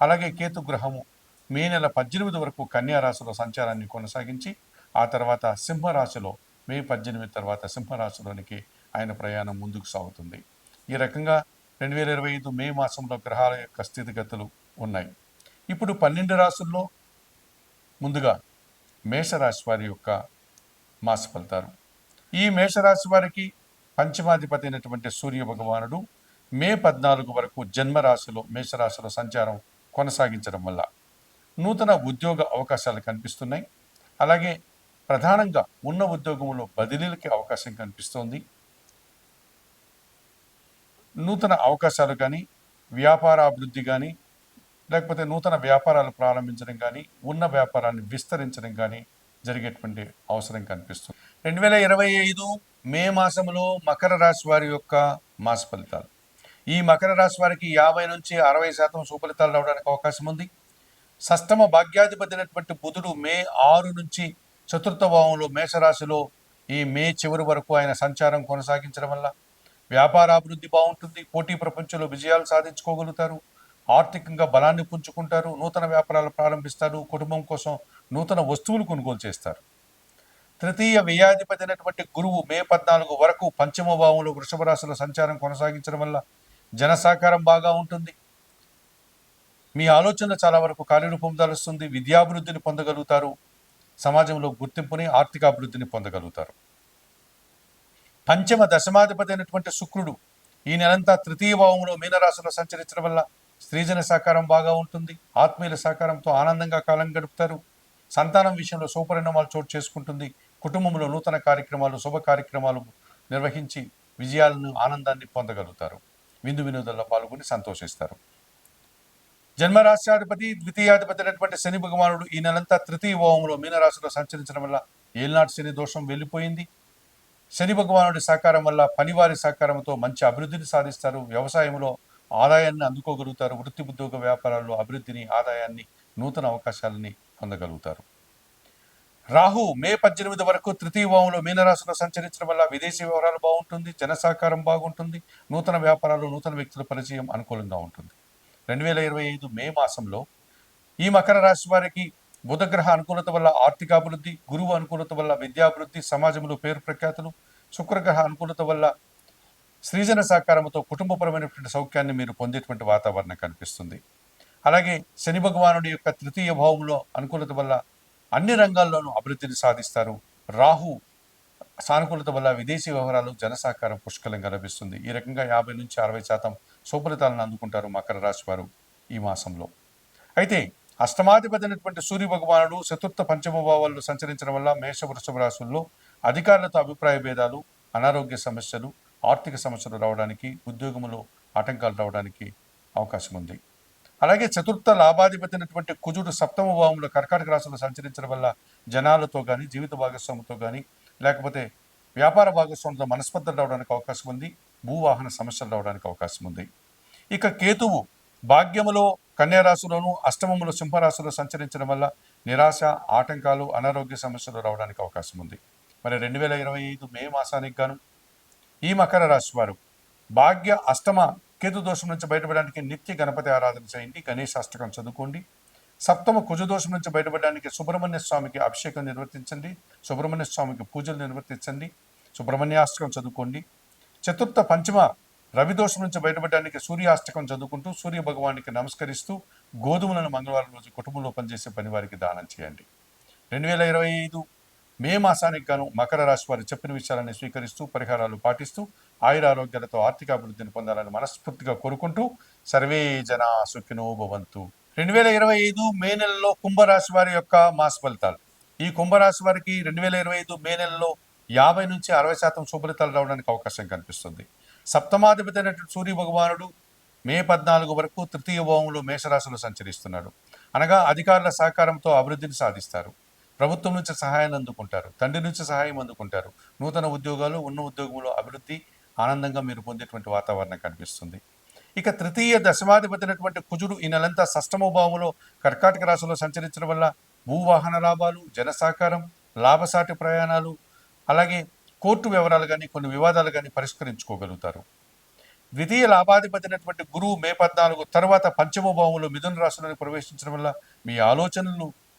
అలాగే కేతు గ్రహము మే నెల పద్దెనిమిది వరకు కన్యారాశిలో సంచారాన్ని కొనసాగించి ఆ తర్వాత సింహరాశిలో మే పద్దెనిమిది తర్వాత సింహరాశిలోనికి ఆయన ప్రయాణం ముందుకు సాగుతుంది. ఈ రకంగా రెండు వేల ఇరవై ఐదు మే మాసంలో గ్రహాల యొక్క స్థితిగతులు ఉన్నాయి. ఇప్పుడు పన్నెండు రాశుల్లో ముందుగా మేషరాశి వారి యొక్క మాస ఫలితాలు ఈ మేషరాశి వారికి పంచమాధిపతి అయినటువంటి సూర్య భగవానుడు మే పద్నాలుగు వరకు జన్మరాశిలో మేషరాశిలో సంచారం కొనసాగించడం వల్ల నూతన ఉద్యోగ అవకాశాలు కనిపిస్తున్నాయి. అలాగే ప్రధానంగా ఉన్న ఉద్యోగంలో బదిలీలకి అవకాశం కనిపిస్తోంది. నూతన అవకాశాలు కానీ వ్యాపార అభివృద్ధి కానీ లేకపోతే నూతన వ్యాపారాలు ప్రారంభించడం కానీ ఉన్న వ్యాపారాన్ని విస్తరించడం కానీ జరిగేటువంటి అవసరం కనిపిస్తుంది. రెండు వేల ఇరవై ఐదు మే మాసంలో మకర రాశి వారి యొక్క మాస ఫలితాలు. ఈ మకర రాశి వారికి యాభై నుంచి అరవై శాతం సుఫలితాలు రావడానికి అవకాశం ఉంది. సష్టమ భాగ్యాధిపతి అయినటువంటి బుధుడు మే ఆరు నుంచి చతుర్థ భావంలో మేషరాశిలో ఈ మే చివరి వరకు ఆయన సంచారం కొనసాగించడం వల్ల వ్యాపార అభివృద్ధి బాగుంటుంది. పోటీ ప్రపంచంలో విజయాలు సాధించుకోగలుగుతారు. ఆర్థికంగా బలాన్ని పుంజుకుంటారు. నూతన వ్యాపారాలు ప్రారంభిస్తారు. కుటుంబం కోసం నూతన వస్తువులు కొనుగోలు చేస్తారు. తృతీయ వ్యయాధిపతి అయినటువంటి గురువు మే పద్నాలుగు వరకు పంచమ భావంలో వృషభ రాశిలో సంచారం కొనసాగించడం వల్ల జన సహకారం బాగా ఉంటుంది. మీ ఆలోచన చాలా వరకు కార్యరూపం దాలుస్తుంది విద్యాభివృద్ధిని పొందగలుగుతారు. సమాజంలో గుర్తింపుని ఆర్థిక అభివృద్ధిని పొందగలుగుతారు. పంచమ దశమాధిపతి అయినటువంటి శుక్రుడు ఈ నెలంతా తృతీయ భావంలో మీనరాశిలో సంచరించడం వల్ల స్త్రీజన సహకారం బాగా ఉంటుంది. ఆత్మీయుల సహకారంతో ఆనందంగా కాలం గడుపుతారు. సంతానం విషయంలో శుభపరిణామాలు చోటు చేసుకుంటుంది. కుటుంబంలో నూతన కార్యక్రమాలు శుభ కార్యక్రమాలు నిర్వహించి విజయాలను ఆనందాన్ని పొందగలుగుతారు. విందు వినోదంలో పాల్గొని సంతోషిస్తారు. జన్మరాశ్యాధిపతి ద్వితీయాధిపతి అయినటువంటి శని భగవానుడు ఈ నెలంతా తృతీయ భావంలో మీనరాశిలో సంచరించడం వల్ల ఏల్నాటి శని దోషం వెళ్ళిపోయింది. శని భగవానుడి సహకారం వల్ల పనివారి సహకారంతో మంచి అభివృద్ధిని సాధిస్తారు. వ్యవసాయంలో ఆదాయాన్ని అందుకోగలుగుతారు. వృత్తి ఉద్యోగ వ్యాపారాల్లో అభివృద్ధిని ఆదాయాన్ని నూతన అవకాశాలని పొందగలుగుతారు. రాహు మే పద్దెనిమిది వరకు తృతీయ భావంలో మీనరాశిలో సంచరించడం వల్ల విదేశీ వ్యవహారాలు బాగుంటుంది జనసహకారం బాగుంటుంది నూతన వ్యాపారాలు నూతన వ్యక్తుల పరిచయం అనుకూలంగా ఉంటుంది. రెండు వేల ఇరవై ఐదు మే మాసంలో ఈ మకర రాశి వారికి బుధగ్రహ అనుకూలత వల్ల ఆర్థికాభివృద్ధి గురువు అనుకూలత వల్ల విద్యాభివృద్ధి సమాజంలో పేరు ప్రఖ్యాతులు శుక్రగ్రహ అనుకూలత వల్ల సృజన సహకారంతో కుటుంబపరమైనటువంటి సౌఖ్యాన్ని మీరు పొందేటువంటి వాతావరణం కనిపిస్తుంది. అలాగే శని భగవానుడి యొక్క తృతీయ భావంలో అనుకూలత వల్ల అన్ని రంగాల్లోనూ అభివృద్ధిని సాధిస్తారు. రాహు సానుకూలత వల్ల విదేశీ వ్యవహారాలు జనసహకారం పుష్కలంగా లభిస్తుంది. ఈ రకంగా యాభై నుంచి అరవై శాతం సుఫలితాలను అందుకుంటారు మకర రాశి వారు ఈ మాసంలో. అయితే అష్టమాధిపతి సూర్య భగవానుడు చతుర్థ పంచమ భావాల్లో సంచరించడం వల్ల మేష వృషభ రాశుల్లో అధికారులతో అభిప్రాయ భేదాలు అనారోగ్య సమస్యలు ఆర్థిక సమస్యలు రావడానికి ఉద్యోగంలో ఆటంకాలు రావడానికి అవకాశం ఉంది అలాగే చతుర్థ లాభాధిపతి అయినటువంటి కుజుడు సప్తమ భావంలో కర్కాటక రాశిలో సంచరించడం వల్ల జనాలతో కానీ జీవిత భాగస్వామితో కానీ లేకపోతే వ్యాపార భాగస్వామితో మనస్పర్ధలు రావడానికి అవకాశం ఉంది భూవాహన సమస్యలు రావడానికి అవకాశం ఉంది. ఇక కేతువు భాగ్యములో కన్యారాశిలోను అష్టమములో సింహరాశిలో సంచరించడం వల్ల నిరాశ ఆటంకాలు అనారోగ్య సమస్యలు రావడానికి అవకాశం ఉంది. మరి రెండు వేల ఇరవై ఐదు మే మాసానికి గాను ఈ మకర రాశి వారు భాగ్య అష్టమ కేతు దోషం నుంచి బయటపడడానికి నిత్య గణపతి ఆరాధన చేయండి గణేష్ అష్టకం చదువుకోండి. సప్తమ కుజదోషం నుంచి బయటపడడానికి సుబ్రహ్మణ్య స్వామికి అభిషేకం నిర్వర్తించండి సుబ్రహ్మణ్య స్వామికి పూజలు నిర్వర్తించండి సుబ్రహ్మణ్యాష్టకం చదువుకోండి. చతుర్థ పంచమ రవి దోషం నుంచి బయటపడడానికి సూర్యాష్టకం చదువుకుంటూ సూర్య భగవానికి నమస్కరిస్తూ గోధుమలను మంగళవారం రోజు కుటుంబంలో పనిచేసే పని వారికి దానం చేయండి. రెండు వేల ఇరవై ఐదు మే మాసానికి గాను మకర రాశి వారు చెప్పిన విషయాలని స్వీకరిస్తూ పరిహారాలు పాటిస్తూ ఆయురారోగ్యాలతో ఆర్థిక అభివృద్ధిని పొందాలని మనస్ఫూర్తిగా కోరుకుంటూ సర్వే జన సుఖినో భవంతు. రెండు వేల ఇరవై ఐదు మే నెలలో కుంభరాశి వారి యొక్క మాస ఫలితాలు. ఈ కుంభరాశి వారికి రెండు వేల ఇరవై ఐదు మే నెలలో యాభై నుంచి అరవై శాతం శుభలితాలు రావడానికి అవకాశం కనిపిస్తుంది. సప్తమాధిపతి అయినటువంటి సూర్య భగవానుడు మే పద్నాలుగు వరకు తృతీయ భావంలో మేషరాశిలో సంచరిస్తున్నాడు. అనగా అధికారుల సహకారంతో అభివృద్ధిని సాధిస్తారు. ప్రభుత్వం నుంచి సహాయాన్ని అందుకుంటారు తండ్రి నుంచి సహాయం అందుకుంటారు. నూతన ఉద్యోగాలు ఉన్న ఉద్యోగంలో అభివృద్ధి ఆనందంగా మీరు పొందేటువంటి వాతావరణం కనిపిస్తుంది. ఇక తృతీయ దశమాధిపతినటువంటి కుజుడు ఈ నెలంతా సష్టమ భావంలో కర్కాటక రాశిలో సంచరించడం వల్ల భూవాహన లాభాలు జనసాకారం లాభసాటి ప్రయాణాలు అలాగే కోర్టు వివరాలు కానీ కొన్ని వివాదాలు కానీ పరిష్కరించుకోగలుగుతారు. ద్వితీయ లాభాధిపతినటువంటి గురువు మే పద్నాలుగు తర్వాత పంచమ భావంలో మిథున రాశిలోకి ప్రవేశించడం వల్ల మీ ఆలోచనలు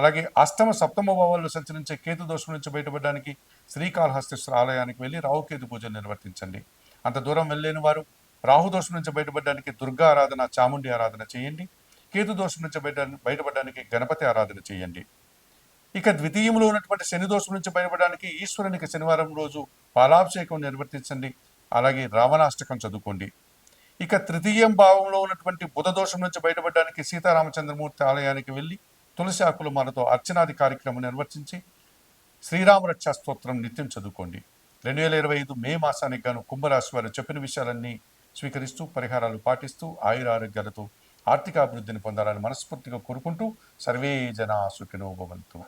అలాగే అష్టమ సప్తమ భావాల్లో సంచరించే కేతు దోషం నుంచి బయటపడడానికి శ్రీకాళహస్తేశ్వర ఆలయానికి వెళ్ళి రాహుకేతు పూజలు నిర్వర్తించండి. అంత దూరం వెళ్ళలేని వారు రాహు దోషం నుంచి బయటపడడానికి దుర్గా ఆరాధన చాముండి ఆరాధన చేయండి. కేతు దోషం నుంచి బయట బయటపడడానికి గణపతి ఆరాధన చేయండి. ఇక ద్వితీయంలో ఉన్నటువంటి శని దోషం నుంచి బయటపడడానికి ఈశ్వరునికి శనివారం రోజు పాలాభిషేకం నిర్వర్తించండి. అలాగే రావణాష్టకం చదువుకోండి. ఇక తృతీయం భావంలో ఉన్నటువంటి బుధ దోషం నుంచి బయటపడడానికి సీతారామచంద్రమూర్తి ఆలయానికి వెళ్ళి తులసి ఆకులు మనతో అర్చనాది కార్యక్రమం నిర్వర్తించి శ్రీరామ రక్షా స్తోత్రం నిత్యం చదువుకోండి. రెండు వేల ఇరవై ఐదు మే మాసానికి గాను కుంభరాశి వారు చెప్పిన విషయాలన్నీ స్వీకరిస్తూ పరిహారాలు పాటిస్తూ ఆయురారోగ్యాలతో ఆర్థిక అభివృద్ధిని పొందాలని మనస్ఫూర్తిగా కోరుకుంటూ సర్వే జనా సుఖినోభవంతు